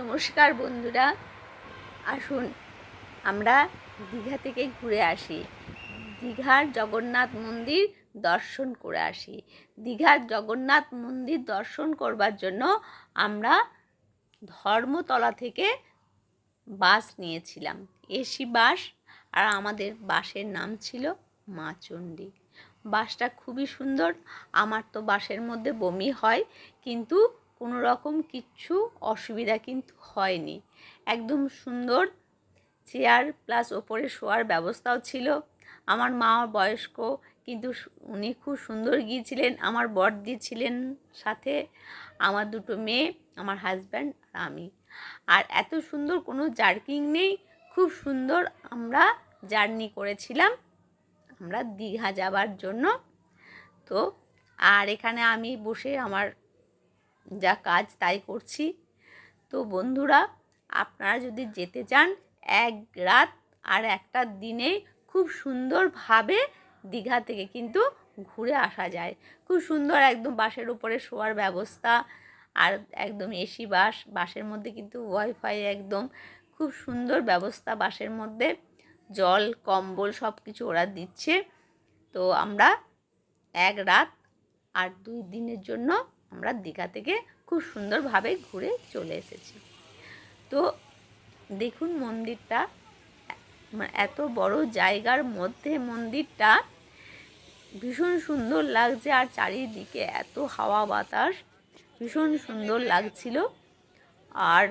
নমস্কার বন্ধুরা। আসুন, আমরা দীঘা থেকে ঘুরে আসি। দীঘার জগন্নাথ মন্দির দর্শন করে আসি। দীঘার জগন্নাথ মন্দির দর্শন করবার জন্য আমরা ধর্মতলা থেকে বাস নিয়েছিলাম। এসি বাস, আর আমাদের বাসের নাম ছিল মা বাসটা খুবই সুন্দর। আমার তো বাসের মধ্যে বমি হয়, কিন্তু কোনো রকম কিচ্ছু অসুবিধা কিন্তু হয়নি। একদম সুন্দর চেয়ার প্লাস ওপরে শোয়ার ব্যবস্থাও ছিল। আমার মা বয়স্ক, কিন্তু উনি খুব সুন্দর গিয়েছিলেন। আমার বড়দি ছিলেন সাথে, আমার দুটো মেয়ে, আমার হাজব্যান্ড আর আমি। আর এত সুন্দর কোনো জার্কিং নেই, খুব সুন্দর আমরা জার্নি করেছিলাম, আমরা দীঘা যাবার জন্য। তো, আর এখানে আমি বসে আমার যা কাজ তাই করছি। তো বন্ধুরা, আপনারা যদি যেতে চান, এক রাত আর একটা দিনে খুব সুন্দরভাবে দীঘা থেকে কিন্তু ঘুরে আসা যায়। খুব সুন্দর একদম বাসের উপরে শোয়ার ব্যবস্থা আর একদম এসি বাস, বাসের মধ্যে কিন্তু ওয়াইফাই একদম। খুব সুন্দর ব্যবস্থা বাসের মধ্যে। জল, কম্বল সব কিছু ওরা দিচ্ছে। তো আমরা এক রাত আর দুই দিনের জন্য আমরা দীঘা থেকে খুব সুন্দরভাবে ঘুরে চলে এসেছি। তো দেখুন মন্দিরটা মানে এত বড় জায়গার মধ্যে মন্দিরটা ভীষণ সুন্দর লাগছে আর চারিদিকে এত হাওয়া বাতাস, ভীষণ সুন্দর লাগছিল। আর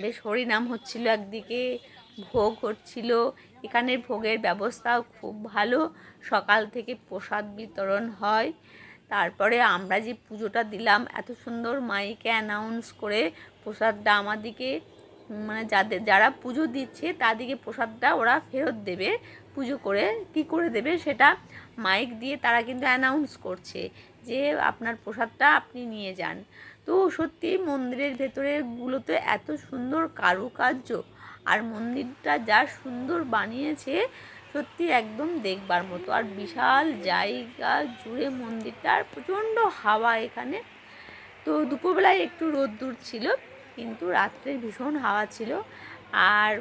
বেশ হরিনাম হচ্ছিল একদিকে, ভোগ হচ্ছিল, এখানের ভোগের ব্যবস্থাও খুব ভালো। সকাল থেকে প্রসাদ বিতরণ হয়। তারপরে আমরা যে পুজোটা দিলাম, এত সুন্দর মাইকে অ্যানাউন্স করে প্রসাদটা আমাদিকে মানে যাদের, যারা পুজো দিচ্ছে তাদেরকে প্রসাদটা ওরা ফেরত দেবে, পুজো করে কি করে দেবে সেটা মাইক দিয়ে তারা কিন্তু অ্যানাউন্স করছে যে আপনার প্রসাদটা আপনি নিয়ে যান। তো সত্যি মন্দিরের ভেতরেগুলোতে এত সুন্দর কারুকার্য আর মন্দিরটা যা সুন্দর বানিয়েছে সত্যি একদম দেখবার মতো। আর বিশাল জায়গা জুড়ে মন্দিরটা আর প্রচণ্ড হাওয়া এখানে। তো দুপুরবেলায় একটু রোদ্দুর ছিল, কিন্তু রাত্রে ভীষণ হাওয়া ছিল। আর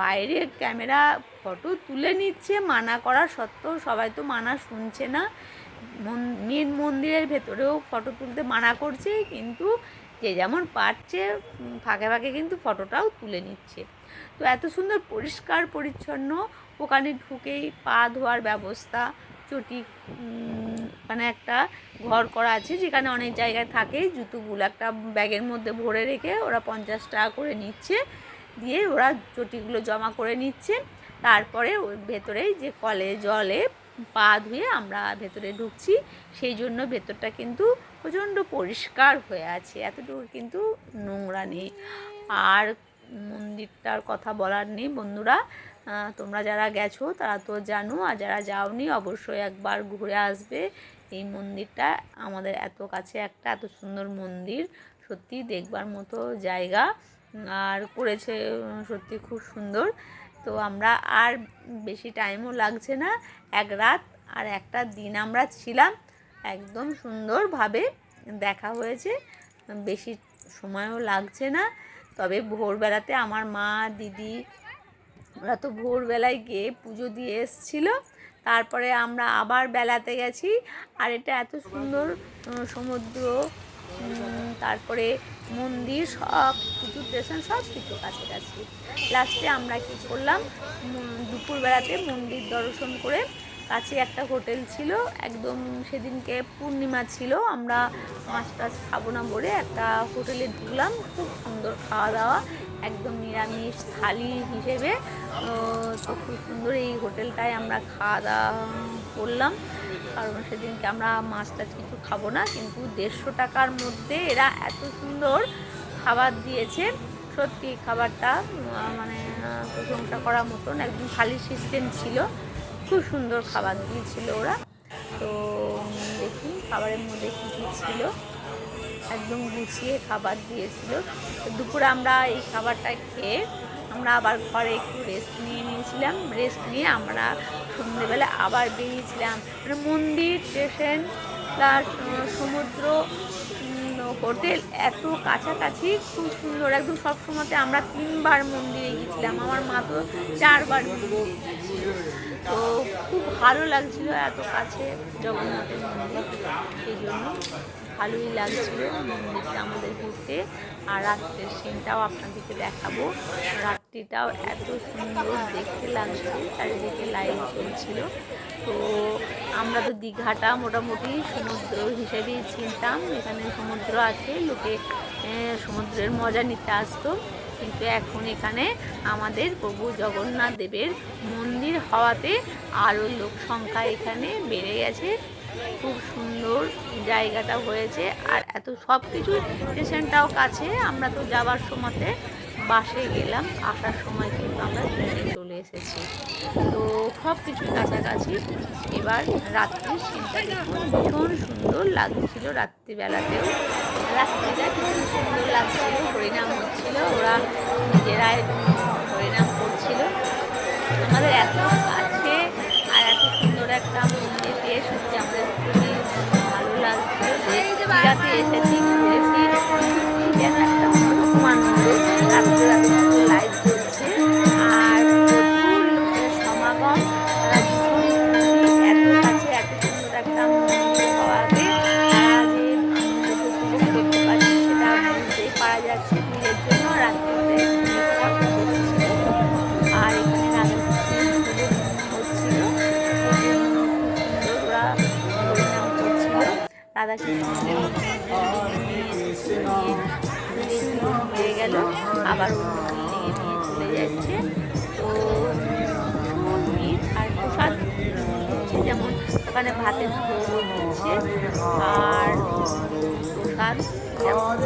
বাইরে ক্যামেরা ফটো তুলে নিচ্ছে মানা করা সত্ত্বেও সবাই তো মানা শুনছে না। মেন মন্দিরের ভেতরেও ফটো তুলতে মানা করছে, কিন্তু যে যেমন পারছে ফাঁকে ফাঁকে কিন্তু ফটোটাও তুলে নিচ্ছে। তো এত সুন্দর পরিষ্কার, পরিচ্ছন্ন, ওখানে ঢুকেই পা ধোয়ার ব্যবস্থা, চটি মানে একটা ঘর করা আছে যেখানে অনেক জায়গায় থাকে, জুতোগুলো একটা ব্যাগের মধ্যে ভরে রেখে ওরা পঞ্চাশ টাকা করে নিচ্ছে। দিয়ে ওরা চটিগুলো জমা করে নিচ্ছে। তারপরে ওই ভেতরেই যে কলে জলে পা ধুয়ে আমরা ভেতরে ঢুকছি। সেই জন্য ভেতরটা কিন্তু প্রচণ্ড পরিষ্কার হয়ে আছে। এতটুকু কিন্তু নোংরা নেই। আর মন্দিরটার কথা বলার নেই বন্ধুরা। তোমরা যারা গেছো তারা তো জানো, আর যারা যাওনি অবশ্যই একবার ঘুরে আসবে। এই মন্দিরটা আমাদের এত কাছে একটা, এত সুন্দর মন্দির। সত্যি দেখবার মতো জায়গা। আর করেছে, সত্যি খুব সুন্দর। তো আমরা আর বেশি টাইমও লাগছে না। এক রাত আর একটা দিন আমরা ছিলাম। একদম সুন্দরভাবে দেখা হয়েছে। বেশি সময়ও লাগছে না। তবে ভোরবেলাতে আমার মা, দিদি ওরা তো ভোরবেলায় গিয়ে পুজো দিয়ে এসেছিল। তারপরে আমরা আবার বেলাতে গেছি। আর এটা এত সুন্দর সমুদ্র তারপরে মন্দির, সব কিছু স্টেশন সব কিছু কাছাকাছি। লাস্টে আমরা কি করলাম? দুপুরবেলাতে মন্দির দর্শন করে কাছে একটা হোটেল ছিল, একদম সেদিনকে পূর্ণিমা ছিল, আমরা মাছ টাছ খাব না বলে একটা হোটেলে ঢুকলাম, খুব সুন্দর খাওয়া দাওয়া, একদম নিরামিষ, থালি হিসেবে, তো খুব সুন্দর এই হোটেলটায় আমরা খাওয়া দাওয়া করলাম, কারণ সেদিনকে আমরা মাছ টাছ কিছু খাব না, কিন্তু দেড়শো টাকার মধ্যে এরা এত সুন্দর খাবার দিয়েছে, সত্যি খাবারটা মানে প্রশংসা করার মতন একদম থালি সিস্টেম ছিল। খুব সুন্দর খাবার দিয়েছিল ওরা। তো দেখি খাবারের মধ্যে কী কী ছিল। একদম গুছিয়ে খাবার দিয়েছিল। দুপুরে আমরা এই খাবারটা খেয়ে আমরা আবার ঘরে একটু রেস্ট নিয়ে নিয়েছিলাম। রেস্ট নিয়ে আমরা সন্ধেবেলা আবার বেরিয়েছিলাম। মানে মন্দির স্টেশন প্লাস সমুদ্র হোটেল এত কাছাকাছি খুব সুন্দর। একদম সব সময়তে আমরা তিনবার মন্দিরে গেছিলাম আমার মা তো চারবার তো খুব ভালো লাগছিল এত কাছে জগন্নাথের মন্দির। সেই জন্য ভালোই লাগছিল আমাদের ঘুরতে। আর রাত্রের সিনটাও আপনাদেরকে দেখাবো। রাত্রিটাও এত সুন্দর দেখতে লাগছে চারিদিকে লাইট চলছিল তো আমরা তো দীঘাটা মোটামুটি সমুদ্র হিসেবেই চিনতাম। এখানে সমুদ্র আছে, লোকে সমুদ্রের মজা নিতে আসতো। কিন্তু এখন এখানে আমাদের প্রভু জগন্নাথ দেবের মন্দির হওয়াতে আরও লোক সংখ্যা এখানে বেড়ে গেছে। খুব সুন্দর জায়গাটা হয়েছে। আর এত সব কিছু স্টেশনটাও কাছে। আমরা তো যাওয়ার সময়তে বাসে গেলাম। আসার সময় কিন্তু আমরা ট্রেনে চলে এসেছি। তো সব কিছু কাছাকাছি। এবার রাত্রির সিনটা ভীষণ সুন্দর লাগছিল রাত্রিবেলাতেও। রাত্রিটা ভীষণ সুন্দর লাগছিল হরিনাম হচ্ছিল। ওরা নিজেরাই হরিনাম করছিল। আমাদের এত এত একটা মন্দির সত্যি আমাদের খুবই ভালো লাগছে। এসেছি। হয়ে গেল আবার নিয়ে চলে যাচ্ছে তো ভিড় আর প্রসাদ হচ্ছে। যেমন ওখানে ভাতের হচ্ছে আর প্রসাদ যেমন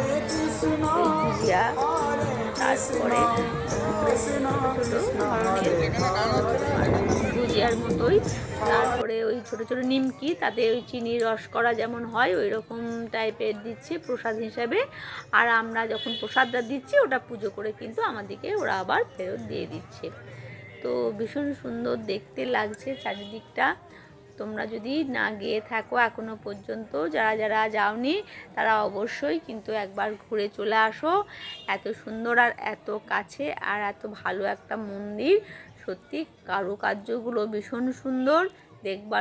তারপরে ভুজিয়ার মতোই। তারপরে ওই ছোট ছোট নিমকি, তাতে ওই চিনির রস করা যেমন হয় ওই রকম টাইপের দিচ্ছে প্রসাদ হিসাবে। আর আমরা যখন প্রসাদটা দিচ্ছি, ওটা পুজো করে কিন্তু আমাদেরকে ওরা আবার ফেরত দিয়ে দিচ্ছে। তো ভীষণ সুন্দর দেখতে লাগছে চারিদিকটা। তোমরা যদি না গিয়ে থাকো এখনও পর্যন্ত, যারা যারা যাওনি, তারা অবশ্যই কিন্তু একবার ঘুরে চলে আসো। এত সুন্দর আর এত কাছে আর এত ভালো একটা মন্দির। সত্যি কারুকার্যগুলো ভীষণ সুন্দর দেখবার